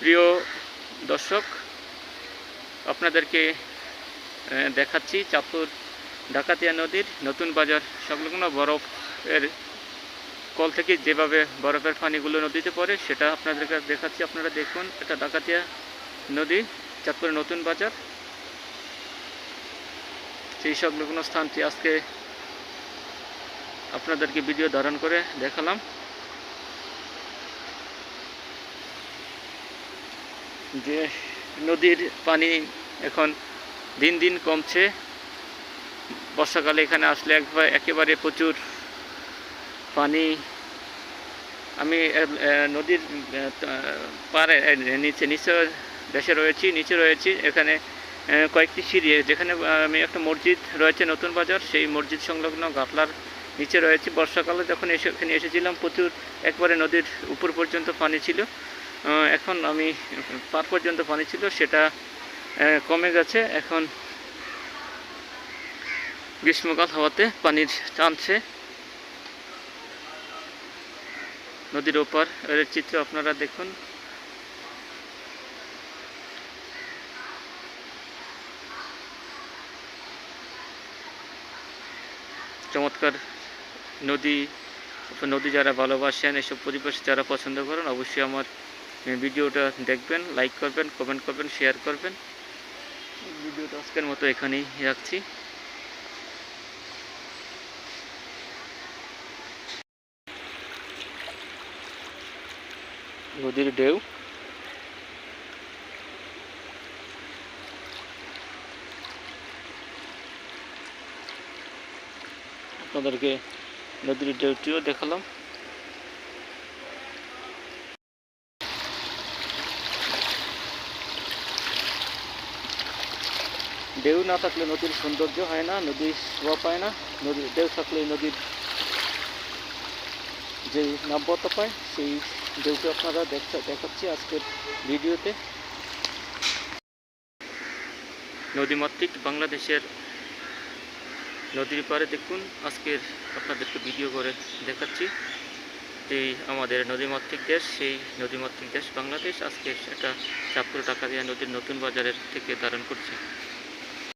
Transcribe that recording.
প্রিয় দর্শক, আপনাদেরকে দেখাচ্ছি চাঁদপুর ডাকাতিয়া নদীর নতুন বাজার সংলগ্ন বরফের কল থেকে যেভাবে বরফের পানিগুলো নদীতে পড়ে সেটা আপনাদেরকে দেখাচ্ছি। আপনারা দেখুন, এটা ডাকাতিয়া নদী, চাঁদপুরের নতুন বাজার। সেই সংলগ্ন স্থানটি আজকে আপনাদেরকে ভিডিও ধারণ করে দেখালাম। যে নদীর পানি এখন দিন দিন কমছে। বর্ষাকালে এখানে আসলে একবার একেবারে প্রচুর পানি আমি নদীর পারে নিচে নিচে দেশে রয়েছি, নিচে রয়েছি। এখানে কয়েকটি সিঁড়ি, যেখানে আমি একটা মসজিদ রয়েছে, নতুন বাজার। সেই মসজিদ সংলগ্ন গাটলার নিচে রয়েছে। বর্ষাকালে যখন এসে, এখানে এসেছিলাম, প্রচুর, একবারে নদীর উপর পর্যন্ত পানি ছিল। এখন আমি পার পর্যন্ত পানি ছিল, সেটা কমে গেছে। এখন গ্রীষ্মকাল হওয়াতে পানির টানছে। নদীর ওপার, এর চিত্র আপনারা দেখুন। চমৎকার নদী নদী যারা ভালোবাসেন, এসব পরিবেশ যারা পছন্দ করেন, অবশ্যই আমার ভিডিওটা দেখবেন লাইক করবেন কমেন্ট করবেন শেয়ার করবেন। ভিডিওটা আজকের মতো এখানেই রাখছি। নদীর ঢেউ। আপনাদেরকে নদীর ঢেউটিও দেখালাম। ঢেউ না থাকলে নদীর সৌন্দর্য হয় না, নদীর শোভা পায় না, নদীর ঢেউ থাকলে নদীর যে নাব্যতা পায়, সেই ঢেউকে আপনারা দেখা, দেখাচ্ছি আজকের ভিডিওতে। নদীমাতৃক বাংলাদেশের নদীর পাড়ে দেখুন, আজকের আপনাদেরকে ভিডিও করে দেখাচ্ছি এই আমাদের নদীমাতৃক দেশ, সেই নদীমাতৃক দেশ বাংলাদেশ আজকে সেটা চাঁদপুর টাকা দিয়ে নদীর নতুন বাজারের থেকে ধারণ করছি।